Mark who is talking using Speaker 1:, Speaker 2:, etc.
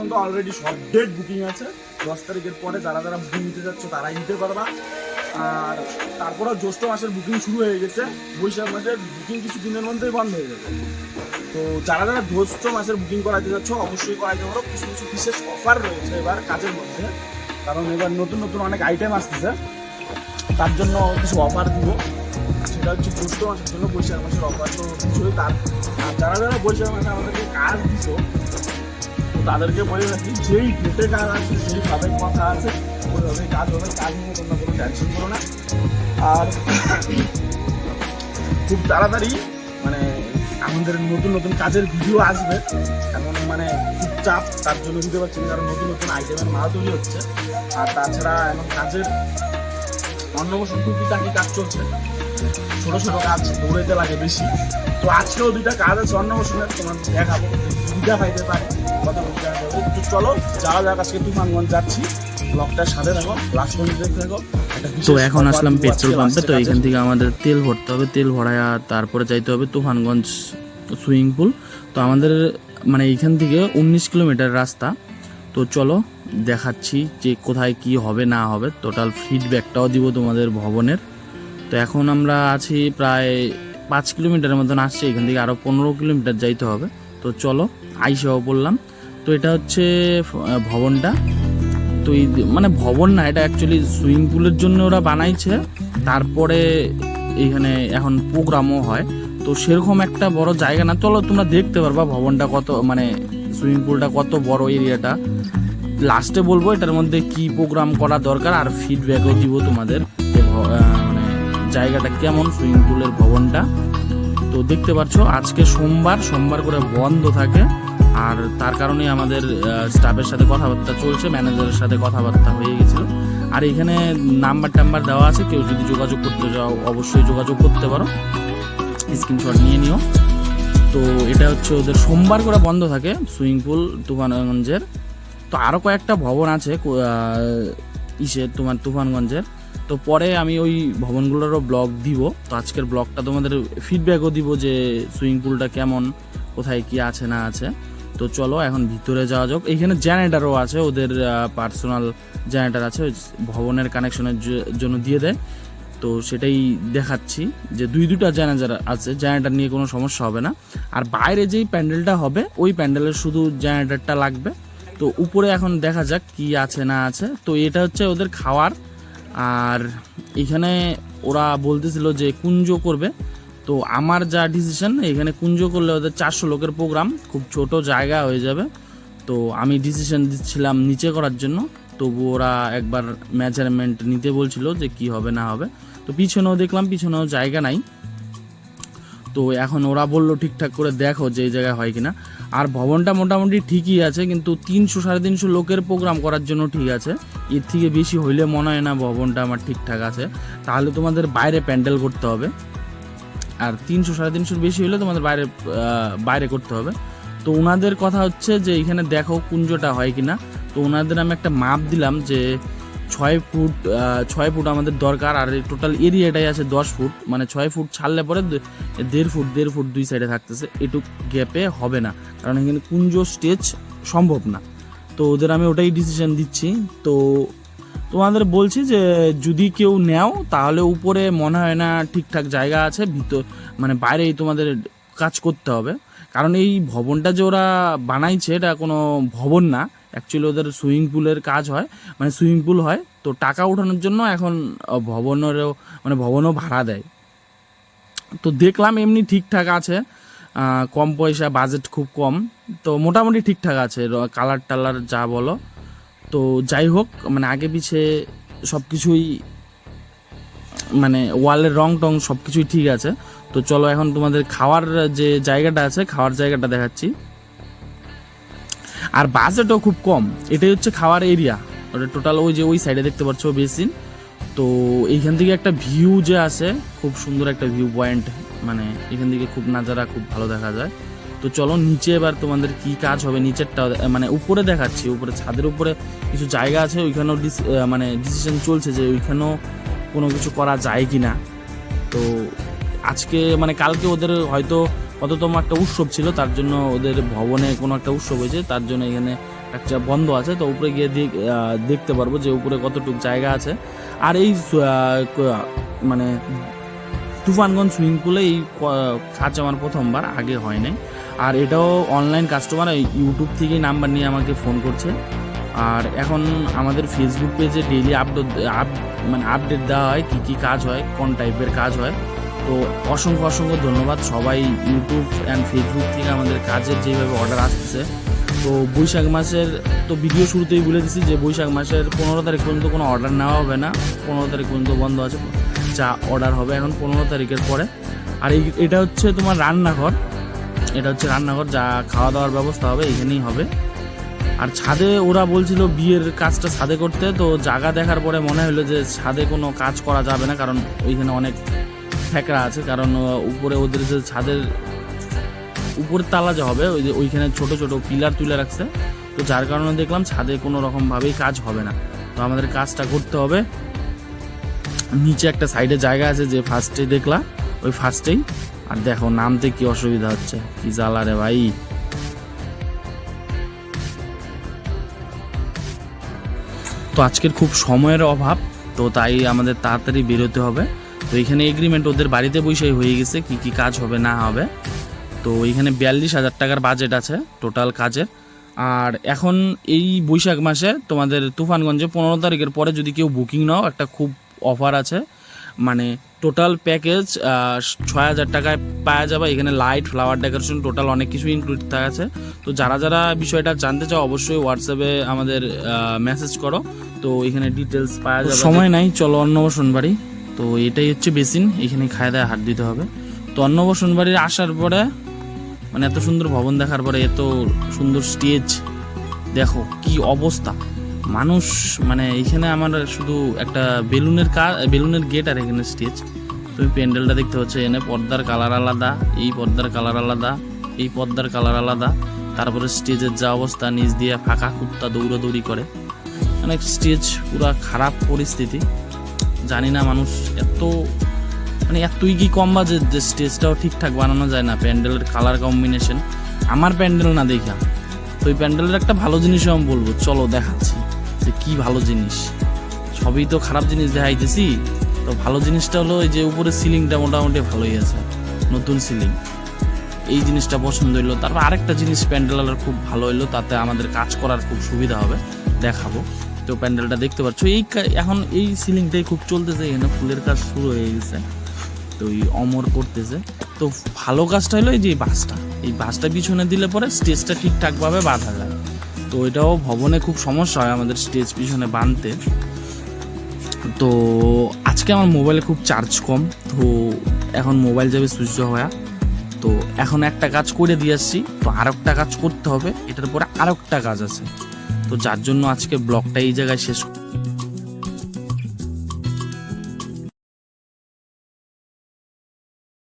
Speaker 1: এখন তো অলরেডি সব ডেট বুকিং আছে। দশ তারিখের পরে যারা যারা বুকিং নিতে যাচ্ছ, তারাই নিতে পারবা। আর তারপরে জ্যৈষ্ঠ মাসের বুকিং শুরু হয়ে গেছে। বৈশাখ মাসের বুকিং কিছু দিনের মধ্যেই বন্ধ হয়ে যাবে। তো যারা যারা জ্যৈষ্ঠ মাসের বুকিং করাতে যাচ্ছ, অবশ্যই করাইতে পারো। কিছু কিছু বিশেষ অফার রয়েছে এবার কাজের মধ্যে। কারণ এবার নতুন নতুন অনেক আইটেম আসতেছে। তার জন্য কিছু অফার দিব। সেটা হচ্ছে জ্যৈষ্ঠ মাসের জন্য বৈশাখ মাসের অফার তো কিছুই তার যারা যারা বৈশাখ মাসে আমাদেরকে কাজ দিছো তো তাদেরকে বলে রাখি, যেই ডেটে কাজ আছে সেইভাবে কথা আছে ওইভাবে কাজ হবে কাজ নিয়ে তোমরা কোনো টেনশন করো না। আর খুব তাড়াতাড়ি মানে আমাদের নতুন নতুন কাজের ভিডিও আসবে এমন মানে খুব চাপ, তার জন্য দিতে পারছি না, কারণ নতুন নতুন আইটেমের মাল তৈরি হচ্ছে। আর তাছাড়া এখন কাজের অন্য বছর টুকিটাকি কাজ চলছে। ছোট ছোট কাজ দৌড়াইতে লাগে বেশি। তো আজকেও দুইটা কাজ আছে অন্য বছরের তোমার দেখাবো, দুইটা পাইতে পারে। চলো যাওয়া যাক আজকে তুফানগঞ্জ যাচ্ছি ব্লকটার সাথে থাকো লাস্ট পর্যন্ত দেখতে থাকো।
Speaker 2: তো এখন আসলাম পেট্রোল পাম্পে তো এখান থেকে আমাদের তেল ভরতে হবে তেল ভরায় তারপরে যাইতে হবে তুফানগঞ্জ সুইমিং পুল। তো আমাদের মানে এইখান থেকে উনিশ কিলোমিটার রাস্তা। তো চলো দেখাচ্ছি যে কোথায় কি হবে না হবে। টোটাল ফিডব্যাকটাও দিব তোমাদের ভবনের। তো এখন আমরা আছি প্রায় পাঁচ কিলোমিটারের মতন আসছি। এখান থেকে আরও পনেরো কিলোমিটার যাইতে হবে। তো চলো আইসাও বললাম। তো এটা হচ্ছে ভবনটা। তো এই মানে ভবন না, এটা অ্যাকচুয়ালি সুইমিং পুলের জন্য ওরা বানাইছে। তারপরে এইখানে এখন প্রোগ্রামও হয়। তো সেরকম একটা বড় জায়গা না। চলো তোমরা দেখতে পারবা ভবনটা কত মানে সুইমিং পুলটা কত বড় এরিয়াটা লাস্টে বলব, এটার মধ্যে কি প্রোগ্রাম করা দরকার আর ফিডব্যাকও দিব তোমাদের মানে জায়গাটা কেমন সুইমিং পুলের ভবনটা। তো দেখতে পাচ্ছ আজকে সোমবার সোমবার করে বন্ধ থাকে। আর তার কারণে আমাদের স্টাফের সাথে কথাবার্তা চলছে ম্যানেজারের সাথে কথাবার্তা হয়ে গেছিল। আর এখানে নাম্বার টাম্বার দেওয়া আছে, কেউ যদি যোগাযোগ করতে চাও, অবশ্যই যোগাযোগ করতে পারো। স্ক্রিনশট নিয়ে নিও। তো এটা হচ্ছে ওদের, সোমবার করে বন্ধ থাকে সুইমিং পুল তুফানগঞ্জের। তো আরও কয়েকটা ভবন আছে ইসে তোমার তুফানগঞ্জের। তো পরে আমি ওই ভবনগুলোরও ব্লগ দিব। তো আজকের ব্লগটা তোমাদের ফিডব্যাকও দিব যে সুইমিং পুলটা কেমন, কোথায় কি আছে না আছে। তো চলো, এখন ভিতরে যাওয়া যাক। এইখানে জেনারেটারও আছে, ওদের পার্সোনাল জেনারেটার আছে ভবনের কানেকশনের জন্য দিয়ে দেয়। তো সেটাই দেখাচ্ছি যে দুই দুটা জেনারেটার আছে জেনারেটার নিয়ে কোনো সমস্যা হবে না। আর বাইরে যেই প্যান্ডেলটা হবে, ওই প্যান্ডেলের শুধু জেনারেটারটা লাগবে। তো উপরে এখন দেখা যাক কি আছে না আছে। তো এটা হচ্ছে ওদের খাওয়ার। আর এখানে ওরা বলতেছিল যে কুঞ্জ করবে। তো আমার যা ডিসিশন এখানে কুঞ্জ করলে ওদের চারশো লোকের প্রোগ্রাম খুব ছোট জায়গা হয়ে যাবে। তো আমি ডিসিশন দিচ্ছিলাম নিচে করার জন্য, তবু ওরা একবার মেজারমেন্ট নিতে বলছিল যে কি হবে না হবে। তো পিছনেও দেখলাম, পিছনেও জায়গা নাই। তো এখন ওরা বলল ঠিকঠাক করে দেখো যে এই জায়গায় হয় কিনা। আর ভবনটা মোটামুটি ঠিকই আছে, কিন্তু তিনশো সাড়ে তিনশো লোকের প্রোগ্রাম করার জন্য ঠিক আছে। এর থেকে বেশি হইলে মনে হয় না ভবনটা আমার ঠিকঠাক আছে। তাহলে তোমাদের বাইরে প্যান্ডেল করতে হবে। আর তিনশো, সাড়ে তিনশোর বেশি হলে তোমাদের বাইরে বাইরে করতে হবে। তো ওনাদের কথা হচ্ছে যে, এখানে দেখো কুঞ্জটা হয় কি না তো ওনাদের আমি একটা মাপ দিলাম যে, ছয় ফুট ছয় ফুট আমাদের দরকার, আর টোটাল এরিয়াটাই আছে দশ ফুট। মানে ছয় ফুট ছাড়লে পরে দেড় ফুট দেড় ফুট দুই সাইডে থাকতেছে। এটুক গ্যাপে হবে না, কারণ এখানে কুঞ্জ স্টেজ সম্ভব না। তো ওদের আমি ওটাই ডিসিশন দিচ্ছি। তো তোমাদের বলছি যে যদি কেউ নেও, তাহলে উপরে মনে হয় না ঠিকঠাক জায়গা আছে, ভিতর মানে বাইরেই তোমাদের কাজ করতে হবে। কারণ এই ভবনটা যে ওরা বানাইছে, এটা কোনো ভবন না। অ্যাকচুয়ালি ওদের সুইমিং পুলের কাজ হয়। মানে সুইমিং পুল হয়, তো টাকা ওঠানোর জন্য এখন ভবনেরও মানে ভবনও ভাড়া দেয়। তো দেখলাম এমনি ঠিকঠাক আছে। কম পয়সা বাজেট খুব কম। তো মোটামুটি ঠিকঠাক আছে কালার টালার যা বলো। তো যাই হোক মানে আগে পিছে সব কিছুই মানে ওয়ালের রং টং সব কিছুই ঠিক আছে। তো চলো এখন তোমাদের খাওয়ার যে জায়গাটা আছে, খাওয়ার জায়গাটা দেখাচ্ছি। আর বাজেটও খুব কম। এটাই হচ্ছে খাওয়ার এরিয়া। ওটা টোটাল ওই যে ওই সাইডে দেখতে পাচ্ছ বেসিন। তো এইখান থেকে একটা ভিউ যে আছে, খুব সুন্দর একটা ভিউ পয়েন্ট মানে এখান থেকে খুব নাজারা, খুব ভালো দেখা যায়। তো চলো নিচে এবার তোমাদের কি কাজ হবে, নিচেরটা মানে উপরে দেখাচ্ছি, উপরে ছাদের উপরে কিছু জায়গা আছে, ওইখানেও মানে ডিসিশন চলছে যে ওইখানেও কোনো কিছু করা যায় কি না তো আজকে মানে কালকে ওদের হয়তো কততম একটা উৎসব ছিল, তার জন্য ওদের ভবনে কোনো একটা উৎসব হয়েছে, তার জন্য এখানে একটা বন্ধ আছে, তো উপরে গিয়ে দেখ- দেখতে পারব যে উপরে কতটুকু জায়গা আছে। আর এই মানে তুফানগঞ্জ সুইমিং পুলে এই কাজ আমার প্রথমবার, আগে হয় নাই। আর এটাও অনলাইন কাস্টমার ইউটিউব থেকেই নাম্বার নিয়ে আমাকে ফোন করছে। আর এখন আমাদের ফেসবুক পেজে ডেইলি আপডেট আপ মানে আপডেট দেওয়া হয় কী কী কাজ হয়, কোন টাইপের কাজ হয়। তো অসংখ্য অসংখ্য ধন্যবাদ সবাই ইউটিউব অ্যান্ড ফেসবুক থেকে আমাদের কাজের যেভাবে অর্ডার আসতেছে তো বৈশাখ মাসের, তো ভিডিও শুরুতেই বলে দিছি যে বৈশাখ মাসের পনেরো তারিখ পর্যন্ত কোনো অর্ডার নেওয়া হবে না। পনেরো তারিখ পর্যন্ত বন্ধ আছে, যা অর্ডার হবে এখন পনেরো তারিখের পরে। আর এটা হচ্ছে তোমার রান্নাঘর। এটা হচ্ছে রান্নাঘর, যা খাওয়া দাওয়ার ব্যবস্থা হবে এখানেই হবে। আর ছাদে ওরা বলছিল বিয়ের কাজটা ছাদে করতে, তো জায়গা দেখার পরে মনে হলো যে ছাদে কোনো কাজ করা যাবে না, কারণ ওইখানে অনেক ফ্যাকরা আছে, কারণ উপরে ওদের যে ছাদের উপরের তালা যে হবে, ওই যে ওইখানে ছোট ছোট পিলার তুলে রাখছে। তো যার কারণে দেখলাম ছাদে কোনো রকমভাবেই কাজ হবে না। তো আমাদের কাজটা করতে হবে। নিচে একটা সাইডে জায়গা আছে যে ফার্স্টে দেখলাম, ওই ফার্স্টেই আর দেখো নামতে কি অসুবিধা হচ্ছে? কি জ্বালা রে ভাই? তো আজকের খুব সময়ের অভাব, তো তাই আমাদের তাড়াতাড়ি বেরোতে হবে। তো এখানে এগ্রিমেন্ট ওদের বাড়িতে বসেই হয়ে গেছে, কি কি কাজ হবে না হবে। তো এখানে বিয়াল্লিশ হাজার টাকার বাজেট আছে টোটাল কাজের। আর এখন এই বৈশাখ মাসে তোমাদের তুফানগঞ্জে পনেরো তারিখের পরে যদি কেউ বুকিং নাও, একটা খুব অফার আছে। মানে টোটাল প্যাকেজ ছয় হাজার টাকায় পাওয়া যাবে। এখানে লাইট ফ্লাওয়ার ডেকোরেশন টোটাল অনেক কিছু ইনক্লুড আছে। তো যারা যারা বিষয়টা জানতে চাও, অবশ্যই হোয়াটসঅ্যাপে আমাদের মেসেজ করো। তো এখানে ডিটেলস পাওয়া যাবে। সময় নাই, চলো অন্নবসন বাড়ি। তো এটাই হচ্ছে বেসিন এখানে খায় দায় হাত দিতে হবে। তো অন্নবসন বাড়ির আসার পরে মানে এত সুন্দর ভবন দেখার পরে, এত সুন্দর স্টেজ দেখো কি অবস্থা। মানুষ মানে এখানে আমার শুধু একটা বেলুনের কাজ বেলুনের গেট আর এখানে স্টেজ তুমি প্যান্ডেলটা দেখতে পাচ্ছ, এখানে পর্দার কালার আলাদা, এই পর্দার কালার আলাদা, এই পর্দার কালার আলাদা। তারপরে স্টেজের যা অবস্থা, নিচ দিয়ে ফাঁকা কুত্তা দৌড়াদৌড়ি করে। মানে স্টেজ পুরা খারাপ পরিস্থিতি। জানি না মানুষ এত মানে এতই কি কম বাজে যে স্টেজটাও ঠিকঠাক বানানো যায় না, প্যান্ডেলের কালার কম্বিনেশন আমার প্যান্ডেল না দেখা। তো ওই প্যান্ডেলের একটা ভালো জিনিসও আমি বলব, চলো দেখাচ্ছি। যে কি ভালো জিনিস। সবই তো খারাপ জিনিস দেখাইতেছি। তো ভালো জিনিসটা হলো এই যে উপরে সিলিংটা মোটামুটি ভালোই আছে, নতুন সিলিং। এই জিনিসটা পছন্দ হইল। তারপর আরেকটা জিনিস প্যান্ডেলের খুব ভালো হইল, তাতে আমাদের কাজ করার খুব সুবিধা হবে, দেখাবো। তো প্যান্ডেলটা দেখতে পাচ্ছ, এই এখন এই সিলিংটাই খুব চলতেছে, এখানে ফুলের কাজ শুরু হয়ে গেছে। তো এই অমর করতেছে। তো ভালো কাজটা হলো এই যে বাসটা। এই বাসটা পিছনে দিলে পরে স্টেজটা ঠিকঠাকভাবে বাঁধা যায়। তো এটাও ভবনে খুব সমস্যা হয় আমাদের স্টেজ পিছনে বানতে। তো আজকে আমার মোবাইলে খুব চার্জ কম, তো এখন মোবাইল যাবে সুইচ হওয়া। তো এখন একটা কাজ করে দিয়ে আসছি, তো আর একটা কাজ করতে হবে, এটার পরে আর একটা কাজ আছে। তো যার জন্য আজকে ব্লগটা এই জায়গায় শেষ